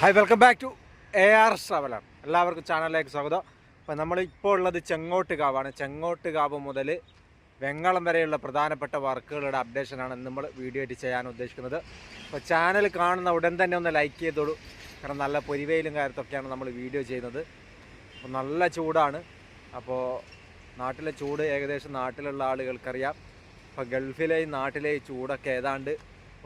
Hi welcome back to A R traveller എല്ലാവർക്കും ചാനലിലേക്ക് സ്വാഗതം. അപ്പോൾ നമ്മളിപ്പോൾ ഉള്ളത് ചെങ്ങോട്ട് കാവാണ്. ചെങ്ങോട്ട് കാവ് മുതൽ വെങ്ങളം വരെയുള്ള പ്രധാനപ്പെട്ട വർക്കുകളുടെ അപ്ഡേഷനാണ് നമ്മൾ വീഡിയോ ആയിട്ട് ചെയ്യാൻ ഉദ്ദേശിക്കുന്നത്. അപ്പോൾ ചാനൽ കാണുന്ന ഉടൻ തന്നെ ഒന്ന് ലൈക്ക് ചെയ്തോളൂ. കാരണം നല്ല പൊരിവയിലും കാര്യത്തൊക്കെയാണ് നമ്മൾ വീഡിയോ ചെയ്യുന്നത്. അപ്പോൾ നല്ല ചൂടാണ്. അപ്പോൾ നാട്ടിലെ ചൂട് ഏകദേശം നാട്ടിലുള്ള ആളുകൾക്കറിയാം. അപ്പോൾ ഗൾഫിലെയും നാട്ടിലെയും ചൂടൊക്കെ ഏതാണ്ട്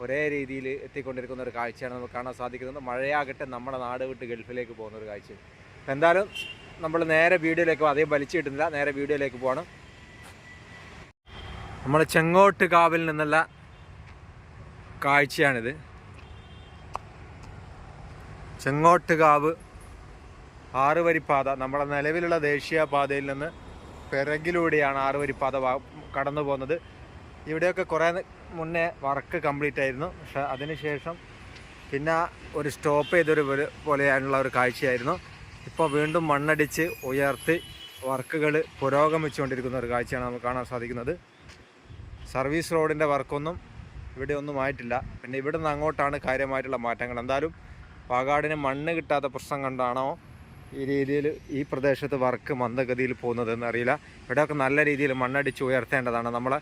ഒരേ രീതിയിൽ എത്തിക്കൊണ്ടിരിക്കുന്ന ഒരു കാഴ്ചയാണ് നമുക്ക് കാണാൻ സാധിക്കുന്നത്. മഴയാകട്ടെ നമ്മുടെ നാട് വിട്ട് ഗൾഫിലേക്ക് പോകുന്ന ഒരു കാഴ്ച. എന്തായാലും നമ്മൾ നേരെ വീഡിയോയിലേക്ക് അധികം വലിച്ചു കിട്ടുന്നില്ല. നേരെ വീഡിയോയിലേക്ക് പോവാണ്. നമ്മൾ ചെങ്ങോട്ട് കാവിൽ നിന്നുള്ള കാഴ്ചയാണിത്. ചെങ്ങോട്ട് കാവ് ആറുവരിപ്പാത നമ്മുടെ നിലവിലുള്ള ദേശീയ പാതയിൽ നിന്ന് പിറകിലൂടെയാണ് ആറുവരിപ്പാത കടന്നു പോകുന്നത് ഇവിടെയൊക്കെ കുറേ മുന്നേ വർക്ക് കംപ്ലീറ്റ് ആയിരുന്നു. പക്ഷെ അതിനുശേഷം പിന്നെ ഒരു സ്റ്റോപ്പ് ചെയ്തൊരു പോലെയായിട്ടുള്ള ഒരു കാഴ്ചയായിരുന്നു. ഇപ്പോൾ വീണ്ടും മണ്ണടിച്ച് ഉയർത്തി വർക്കുകൾ പുരോഗമിച്ചുകൊണ്ടിരിക്കുന്ന ഒരു കാഴ്ചയാണ് നമുക്ക് കാണാൻ സാധിക്കുന്നത്. സർവീസ് റോഡിന്റെ വർക്കൊന്നും ഇവിടെ ഒന്നും ആയിട്ടില്ല. പിന്നെ ഇവിടെ നിന്ന് അങ്ങോട്ടാണ് കാര്യമായിട്ടുള്ള മാറ്റങ്ങൾ. എന്തായാലും പാകാടിന് മണ്ണ് കിട്ടാത്ത പ്രശ്നം കണ്ടാണോ ഈ രീതിയിൽ ഈ പ്രദേശത്ത് വർക്ക് മന്ദഗതിയിൽ പോകുന്നതെന്ന് അറിയില്ല. ഇവിടെയൊക്കെ നല്ല രീതിയിൽ മണ്ണടിച്ച് ഉയർത്തേണ്ടതാണ്. നമ്മളെ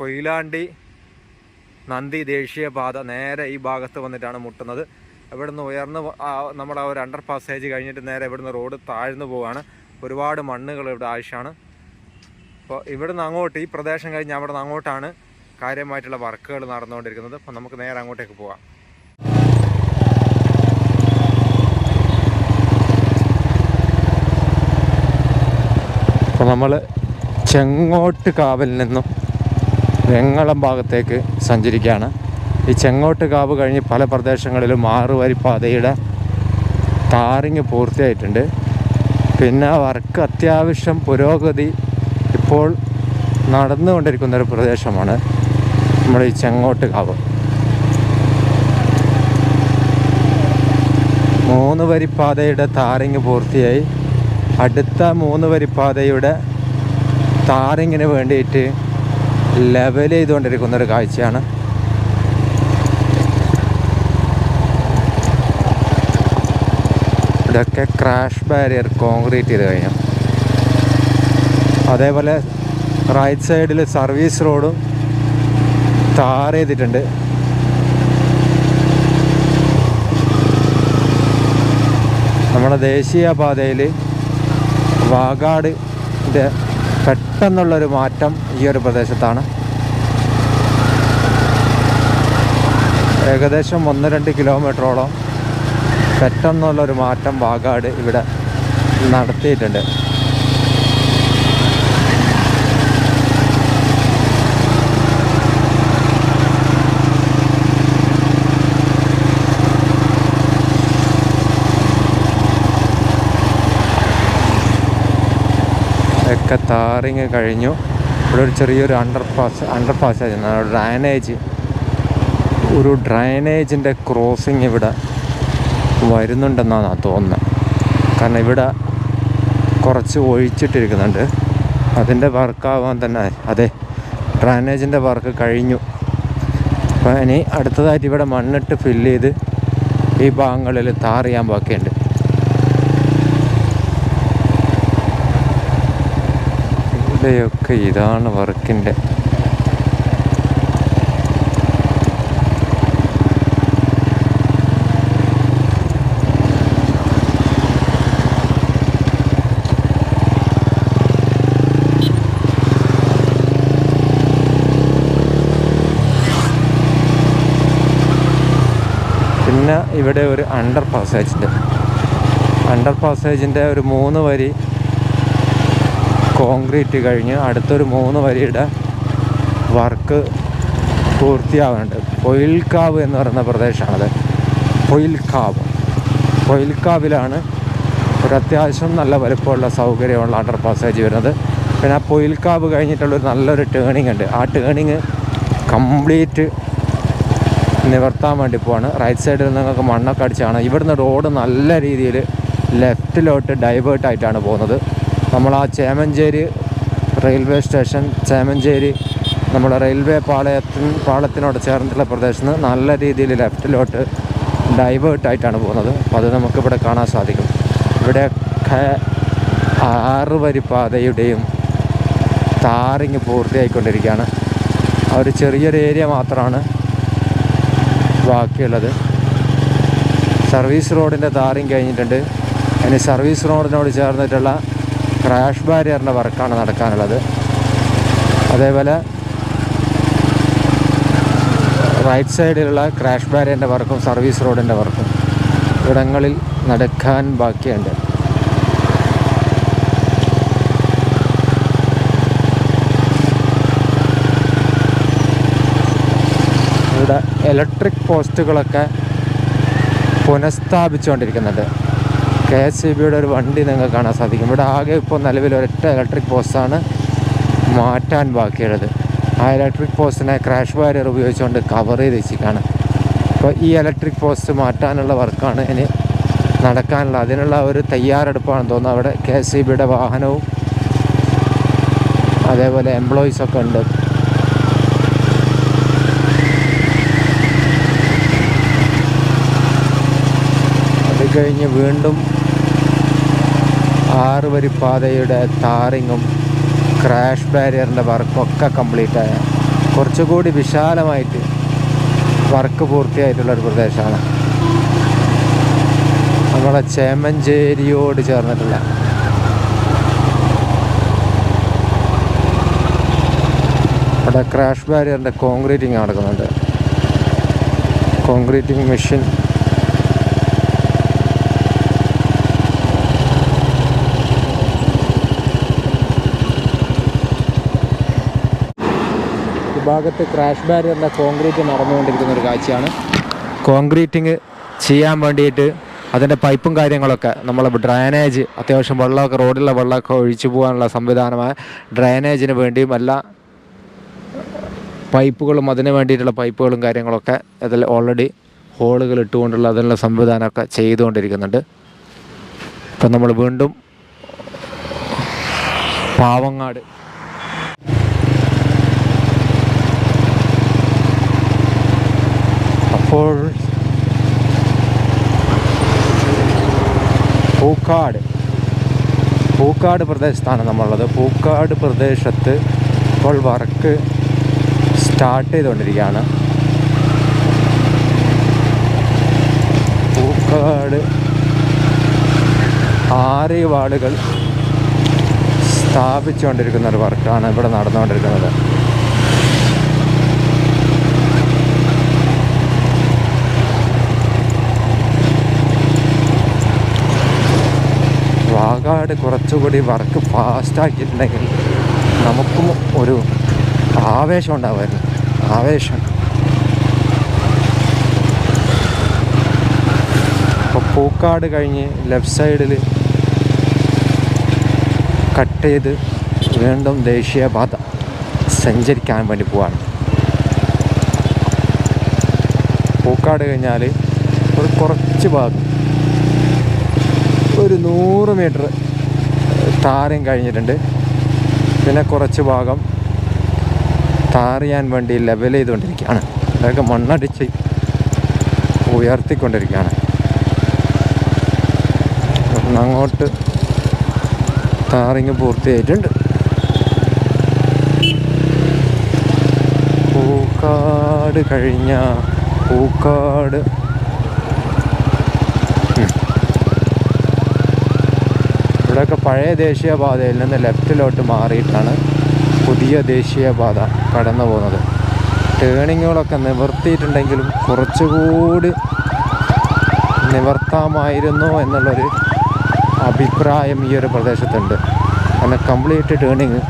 കൊയിലാണ്ടി നന്ദി ദേശീയപാത നേരെ ഈ ഭാഗത്ത് വന്നിട്ടാണ് മുട്ടുന്നത്. ഇവിടുന്ന് ഉയർന്ന് നമ്മുടെ ആ ഒരു അണ്ടർ പാസേജ് കഴിഞ്ഞിട്ട് നേരെ ഇവിടുന്ന് റോഡ് താഴ്ന്നു പോവുകയാണ് ഒരുപാട് മണ്ണുകൾ ഇവിടെ ആവശ്യമാണ്. അപ്പോൾ ഇവിടുന്ന് അങ്ങോട്ട് ഈ പ്രദേശം കഴിഞ്ഞ് അവിടെ നിന്ന് അങ്ങോട്ടാണ് കാര്യമായിട്ടുള്ള വർക്കുകൾ നടന്നുകൊണ്ടിരിക്കുന്നത്. അപ്പോൾ നമുക്ക് നേരെ അങ്ങോട്ടേക്ക് പോവാം. അപ്പോൾ നമ്മൾ ചെങ്ങോട്ട് കാവിൽ നിന്നും വെങ്ങളം ഭാഗത്തേക്ക് സഞ്ചരിക്കുകയാണ്. ഈ ചെങ്ങോട്ട് കാവ് കഴിഞ്ഞ് പല പ്രദേശങ്ങളിലും ആറുവരി പാതയുടെ ടാറിങ് പൂർത്തിയായിട്ടുണ്ട്. പിന്നെ വർക്ക് അത്യാവശ്യം പുരോഗതി ഇപ്പോൾ നടന്നുകൊണ്ടിരിക്കുന്ന ഒരു പ്രദേശമാണ് നമ്മുടെ ഈ ചെങ്ങോട്ട് കാവ്. മൂന്ന് വരിപ്പാതയുടെ താറിങ് പൂർത്തിയായി. അടുത്ത മൂന്ന് വരിപ്പാതയുടെ താറിങ്ങിന് വേണ്ടിയിട്ട് ലെവൽ ചെയ്തുകൊണ്ടിരിക്കുന്ന ഒരു കാഴ്ചയാണ്. ഇതൊക്കെ ക്രാഷ് ബാരിയർ കോൺക്രീറ്റ് ചെയ്ത് കഴിഞ്ഞു. അതേപോലെ റൈറ്റ് സൈഡിൽ സർവീസ് റോഡും താർ ചെയ്തിട്ടുണ്ട്. നമ്മുടെ ദേശീയപാതയിൽ വാഗാടിന്റെ പെട്ടെന്നുള്ളൊരു മാറ്റം ഈ ഒരു പ്രദേശത്താണ്. ഏകദേശം ഒന്ന് രണ്ട് കിലോമീറ്ററോളം പെട്ടെന്നുള്ളൊരു മാറ്റം വാഗാട് ഇവിടെ നടത്തിയിട്ടുണ്ട്. ഒക്കെ താറിങ് കഴിഞ്ഞു. ഇവിടെ ഒരു ചെറിയൊരു under pass under passage drainage ഒരു ഡ്രൈനേജിന്റെ ക്രോസിങ് ഇവിടെ വരുന്നുണ്ടെന്നാണ് തോന്നുന്നത്. കാരണം ഇവിടെ കുറച്ച് ഒഴിച്ചിട്ടിരിക്കുന്നുണ്ട്. അതിന്റെ വർക്കാവാൻ തന്നെ അതെ ഡ്രൈനേജിന്റെ വർക്ക് കഴിഞ്ഞു. അപ്പോൾ ഇനി അടുത്തതായിട്ട് ഇവിടെ മണ്ണിട്ട് ഫില്ല് ചെയ്ത് ഈ ഭാഗങ്ങളിൽ താറിയാൻ ബാക്കിയുണ്ട്. ഇവിടെയൊക്കെ ഇതാണ് വർക്കിന്റെ ഇവിടെ ഒരു അണ്ടർ പാസേജിന്റെ അണ്ടർ പാസേജിന്റെ ഒരു മൂന്ന് വരി കോൺക്രീറ്റ് കഴിഞ്ഞ് അടുത്തൊരു മൂന്ന് വരിയുടെ വർക്ക് പൂർത്തിയാവുന്നുണ്ട്. പൊയിൽക്കാവ് എന്ന് പറയുന്ന പ്രദേശമാണത്. പൊയിൽക്കാവ്. പൊയിൽക്കാവിലാണ് ഒരു അത്യാവശ്യം നല്ല വലുപ്പമുള്ള സൗകര്യമുള്ള അണ്ടർ പാസേജ് വരുന്നത്. പിന്നെ ആ പൊയിൽക്കാവ് കഴിഞ്ഞിട്ടുള്ളൊരു നല്ലൊരു ടേണിംഗ് ഉണ്ട്. ആ ടേണിങ് കംപ്ലീറ്റ് നിവർത്താൻ വേണ്ടി പോവാണ്. റൈറ്റ് സൈഡിൽ നിങ്ങൾക്ക് മണ്ണൊക്കെ അടിച്ചാണ്. ഇവിടുന്ന് റോഡ് നല്ല രീതിയിൽ ലെഫ്റ്റിലോട്ട് ഡൈവേർട്ടായിട്ടാണ് പോകുന്നത്. നമ്മൾ ആ ചേമഞ്ചേരി റെയിൽവേ സ്റ്റേഷൻ ചേമഞ്ചേരി നമ്മുടെ റെയിൽവേ പാളയത്തിന് പാളത്തിനോട് ചേർന്നിട്ടുള്ള പ്രദേശത്ത് നിന്ന് നല്ല രീതിയിൽ ലെഫ്റ്റിലോട്ട് ഡൈവേർട്ടായിട്ടാണ് പോകുന്നത്. അപ്പോൾ അത് നമുക്കിവിടെ കാണാൻ സാധിക്കും. ഇവിടെ ആറ് വരി പാതയുടെയും താറിങ് പൂർത്തിയായിക്കൊണ്ടിരിക്കുകയാണ്. ആ ഒരു ചെറിയൊരു ഏരിയ മാത്രമാണ് ബാക്കിയുള്ളത്. സർവീസ് റോഡിന്റെ താറിങ് കഴിഞ്ഞിട്ടുണ്ട്. ഇനി സർവീസ് റോഡിനോട് ചേർന്നിട്ടുള്ള ക്രാഷ് ബാരിയറിന്റെ വർക്കാണ് നടക്കാനുള്ളത്. അതേപോലെ റൈറ്റ് സൈഡിലുള്ള ക്രാഷ് ബാരിയറിന്റെ വർക്കും സർവീസ് റോഡിന്റെ വർക്കും ഇവിടങ്ങളിൽ നടക്കാൻ ബാക്കിയുണ്ട്. ഇവിടെ ഇലക്ട്രിക് പോസ്റ്റുകളൊക്കെ പുനഃസ്ഥാപിച്ചുകൊണ്ടിരിക്കുന്നുണ്ട്. കെ എസ് സി ബിയുടെ ഒരു വണ്ടി നിങ്ങൾക്ക് കാണാൻ സാധിക്കും. ഇവിടെ ആകെ ഇപ്പോൾ നിലവിൽ ഒരൊറ്റ ഇലക്ട്രിക് പോസ്റ്റാണ് മാറ്റാൻ ബാക്കിയുള്ളത്. ആ ഇലക്ട്രിക് പോസ്റ്റിനെ ക്രാഷ് ബാരിയർ ഉപയോഗിച്ചുകൊണ്ട് കവർ ചെയ്ത് വെച്ചിരിക്കുകയാണ്. അപ്പോൾ ഈ ഇലക്ട്രിക് പോസ്റ്റ് മാറ്റാനുള്ള വർക്കാണ് ഇനി നടക്കാനുള്ള അതിനുള്ള ഒരു തയ്യാറെടുപ്പാണെന്ന് തോന്നുന്നു അവിടെ കെ എസ് സി ബിയുടെ വാഹനവും അതേപോലെ എംപ്ലോയീസൊക്കെ ഉണ്ട്. അത് കഴിഞ്ഞ് വീണ്ടും ആറ് വരി പാതയുടെ താറിങ്ങും ക്രാഷ് ബാരിയറിന്റെ വർക്കൊക്കെ കംപ്ലീറ്റ് ആയ കുറച്ചുകൂടി വിശാലമായിട്ട് വർക്ക് പൂർത്തിയായിട്ടുള്ളൊരു പ്രദേശമാണ്. നമ്മളെ ചേമഞ്ചേരിയോട് ചേർന്നിട്ടുള്ള അവിടെ ക്രാഷ് ബാരിയറിന്റെ കോൺക്രീറ്റിങ് നടക്കുന്നുണ്ട്. കോൺക്രീറ്റിംഗ് മെഷീൻ ഈ ഭാഗത്ത് ക്രാഷ് ബാരിയറിന്റെ കോൺക്രീറ്റ് നടന്നുകൊണ്ടിരിക്കുന്ന ഒരു കാഴ്ചയാണ്. കോൺക്രീറ്റിങ് ചെയ്യാൻ വേണ്ടിയിട്ട് അതിന്റെ പൈപ്പും കാര്യങ്ങളൊക്കെ നമ്മൾ ഡ്രൈനേജ് അത്യാവശ്യം വെള്ളമൊക്കെ റോഡിലെ വെള്ളമൊക്കെ ഒഴിച്ചു പോകാനുള്ള സംവിധാനമായ ഡ്രൈനേജിന് വേണ്ടിയും എല്ലാ പൈപ്പുകളും അതിന് വേണ്ടിയിട്ടുള്ള പൈപ്പുകളും കാര്യങ്ങളൊക്കെ അതിൽ ഓൾറെഡി ഹോളുകൾ ഇട്ടുകൊണ്ടുള്ള അതിനുള്ള സംവിധാനമൊക്കെ ചെയ്തുകൊണ്ടിരിക്കുന്നുണ്ട്. ഇപ്പം നമ്മൾ വീണ്ടും പാവങ്ങാട് അപ്പോൾ പൂക്കാട്. പൂക്കാട് പ്രദേശത്താണ് നമ്മളുള്ളത്. പൂക്കാട് പ്രദേശത്ത് ഇപ്പോൾ വർക്ക് സ്റ്റാർട്ട് ചെയ്തുകൊണ്ടിരിക്കുകയാണ്. പൂക്കാട് ആറ് വാളുകൾ സ്ഥാപിച്ചുകൊണ്ടിരിക്കുന്ന ഒരു വർക്കാണ് ഇവിടെ നടന്നുകൊണ്ടിരിക്കുന്നത്. വാഗാട് കുറച്ചുകൂടി വർക്ക് ഫാസ്റ്റാക്കിയിട്ടുണ്ടെങ്കിൽ നമുക്കും ഒരു ആവേശം ഉണ്ടാവുമായിരുന്നു. ആവേശം. അപ്പോൾ പൂക്കാട് കഴിഞ്ഞ് ലെഫ്റ്റ് സൈഡിൽ കട്ട് ചെയ്ത് വീണ്ടും ദേശീയപാത സഞ്ചരിക്കാൻ വേണ്ടി പോവാണ്. പൂക്കാട് കഴിഞ്ഞാൽ ഒരു കുറച്ച് ഭാഗം ഒരു നൂറ് മീറ്റർ താറിയും കഴിഞ്ഞിട്ടുണ്ട്. പിന്നെ കുറച്ച് ഭാഗം താറിയാൻ വേണ്ടി ലെവൽ ചെയ്തുകൊണ്ടിരിക്കുകയാണ്. അതൊക്കെ മണ്ണടിച്ച് ഉയർത്തിക്കൊണ്ടിരിക്കുകയാണ്. അങ്ങോട്ട് താറിങ് പൂർത്തിയായിട്ടുണ്ട്. പൂക്കാട് കഴിഞ്ഞ പൂക്കാട് ഇവിടെയൊക്കെ പഴയ ദേശീയപാതയിൽ നിന്ന് ലെഫ്റ്റിലോട്ട് മാറിയിട്ടാണ് പുതിയ ദേശീയപാത കടന്നു പോകുന്നത്. ടേണിങ്ങുകളൊക്കെ നിവർത്തിയിട്ടുണ്ടെങ്കിലും കുറച്ചുകൂടി നിവർത്താമായിരുന്നു എന്നുള്ളൊരു അഭിപ്രായം ഈ ഒരു പ്രദേശത്തുണ്ട്. കാരണം കംപ്ലീറ്റ് ടേണിങ്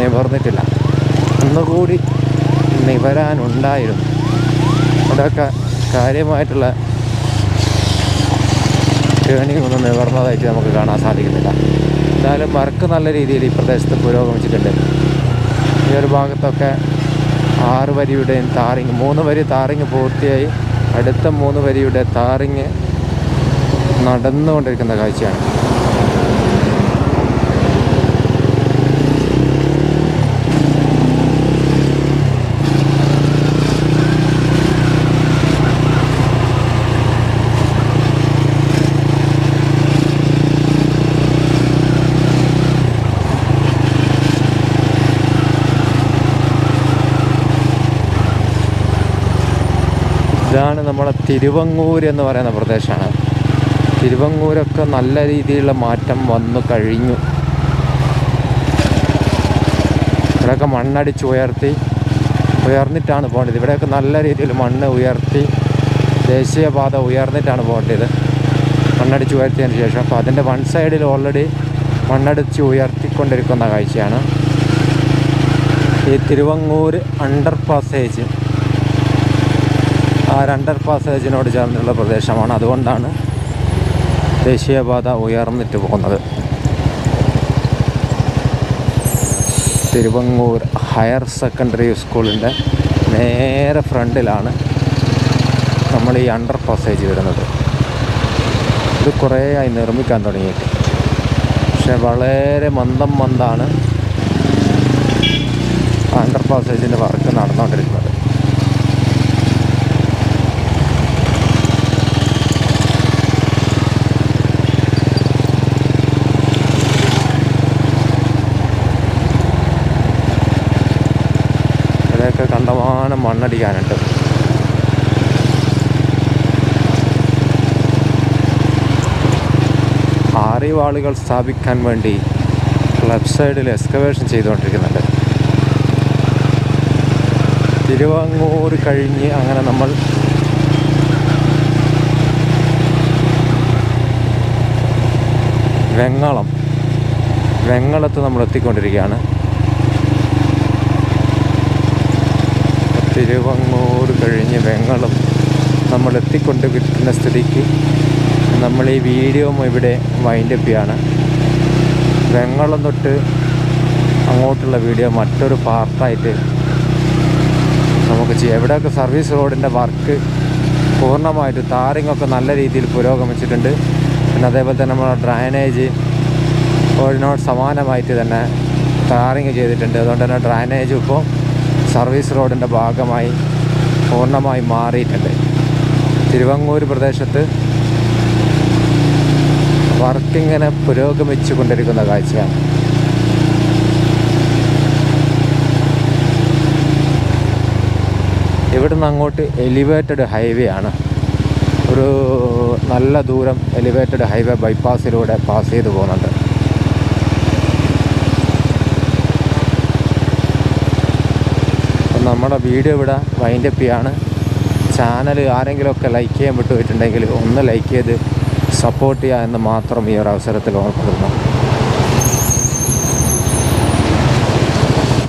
നിവർന്നിട്ടില്ല. ഒന്നുകൂടി നിവരാനുണ്ടായിരുന്നു. അവിടെയൊക്കെ കാര്യമായിട്ടുള്ള ടേണിംഗ് ഒന്നും നിവർന്നതായിട്ട് നമുക്ക് കാണാൻ സാധിക്കുന്നില്ല. എന്തായാലും വർക്ക് നല്ല രീതിയിൽ ഈ പ്രദേശത്ത് പുരോഗമിച്ചിട്ടുണ്ട്. ഈ ഒരു ഭാഗത്തൊക്കെ ആറ് വരിയുടെയും താറിങ് മൂന്ന് വരി താറിങ് പൂർത്തിയായി. അടുത്ത മൂന്ന് വരിയുടെ താറിങ് നടന്നുകൊണ്ടിരിക്കുന്ന കാഴ്ചയാണ്. തിരുവങ്ങൂർ എന്ന് പറയുന്ന പ്രദേശമാണ്. തിരുവങ്ങൂരൊക്കെ നല്ല രീതിയിലുള്ള മാറ്റം വന്നു കഴിഞ്ഞു. ഇവിടെയൊക്കെ മണ്ണടിച്ച് ഉയർത്തി. ഉയർന്നിട്ടാണ് പോകേണ്ടത്. ഇവിടെയൊക്കെ നല്ല രീതിയിൽ മണ്ണ് ഉയർത്തി. ദേശീയപാത ഉയർന്നിട്ടാണ് പോകേണ്ടത്. മണ്ണടിച്ച് ഉയർത്തിയതിന് ശേഷം. അപ്പോൾ അതിന്റെ വൺ സൈഡിൽ ഓൾറെഡി മണ്ണടിച്ച് ഉയർത്തിക്കൊണ്ടിരിക്കുന്ന കാഴ്ചയാണ്. ഈ തിരുവങ്ങൂർ അണ്ടർ പാസേജ് ആ രണ്ടർ പാസേജിനോട് ചേർന്നുള്ള പ്രദേശമാണ്. അതുകൊണ്ടാണ് ദേശീയപാത ഉയർന്നിട്ട് പോകുന്നത്. തിരുവങ്ങൂർ ഹയർ സെക്കൻഡറി സ്കൂളിന്റെ നേരെ ഫ്രണ്ടിലാണ് നമ്മൾ ഈ അണ്ടർ പാസേജ് വരുന്നത്. ഇത് കുറേ ആയി നിർമ്മിക്കാൻ തുടങ്ങിയിട്ട്. പക്ഷെ വളരെ മന്ദം മന്ദാണ് അണ്ടർ പാസേജിന്റെ വർക്ക് നടന്നുകൊണ്ടിരിക്കുന്നത് ഇവിടെയൊക്കെ കണ്ടമാനം മണ്ണടിക്കാനുണ്ട്. ആറിവാളുകൾ സ്ഥാപിക്കാൻ വേണ്ടി ലെഫ്റ്റ് സൈഡിൽ എക്സ്കവേഷൻ ചെയ്തുകൊണ്ടിരിക്കുന്നുണ്ട്. തിരുവങ്ങൂർ കഴിഞ്ഞ് അങ്ങനെ നമ്മൾ വെങ്ങളം വെങ്ങളത്ത് നമ്മൾ എത്തിക്കൊണ്ടിരിക്കുകയാണ് തിരുവങ്ങൂർ കഴിഞ്ഞ് വെങ്ങളും നമ്മൾ എത്തിക്കൊണ്ട് കിട്ടുന്ന സ്ഥിതിക്ക് നമ്മൾ ഈ വീഡിയോ ഇവിടെ വൈൻഡപ്പ് ചെയ്യാണ്. വെങ്ങളം തൊട്ട് അങ്ങോട്ടുള്ള വീഡിയോ മറ്റൊരു പാർട്ടായിട്ട് നമുക്ക് ചെയ്യാം. എവിടെയൊക്കെ സർവീസ് റോഡിന്റെ വർക്ക് പൂർണമായിട്ട് താറിങ്ങൊക്കെ നല്ല രീതിയിൽ പുരോഗമിച്ചിട്ടുണ്ട്. പിന്നെ അതേപോലെ തന്നെ നമ്മുടെ ഡ്രൈനേജ് റോഡിനോട് സമാനമായിട്ട് തന്നെ ടാറിങ് ചെയ്തിട്ടുണ്ട്. അതുകൊണ്ട് തന്നെ ഡ്രൈനേജ് ഇപ്പോൾ സർവീസ് റോഡിന്റെ ഭാഗമായി പൂർണമായി മാറിയിട്ടുണ്ട്. തിരുവങ്ങൂർ പ്രദേശത്ത് വർക്കിങ്ങനെ പുരോഗമിച്ചു കൊണ്ടിരിക്കുന്ന കാഴ്ചയാണ്. ഇവിടുന്ന് അങ്ങോട്ട് എലിവേറ്റഡ് ഹൈവേ ആണ്. ഒരു നല്ല ദൂരം എലിവേറ്റഡ് ഹൈവേ ബൈപ്പാസിലൂടെ പാസ് ചെയ്ത് പോകുന്നുണ്ട്. നമ്മുടെ വീഡിയോ ഇവിടെ വൈൻഡപ്പ് ചെയ്യാണ്. ചാനൽ ആരെങ്കിലുമൊക്കെ ലൈക്ക് ചെയ്യാൻ വിട്ടുപോയിട്ടുണ്ടെങ്കിൽ ഒന്ന് ലൈക്ക് ചെയ്ത് സപ്പോർട്ട് ചെയ്യുക എന്ന് മാത്രം ഈ ഒരു അവസരത്തിൽ ഓർമ്മപ്പെടുന്നു.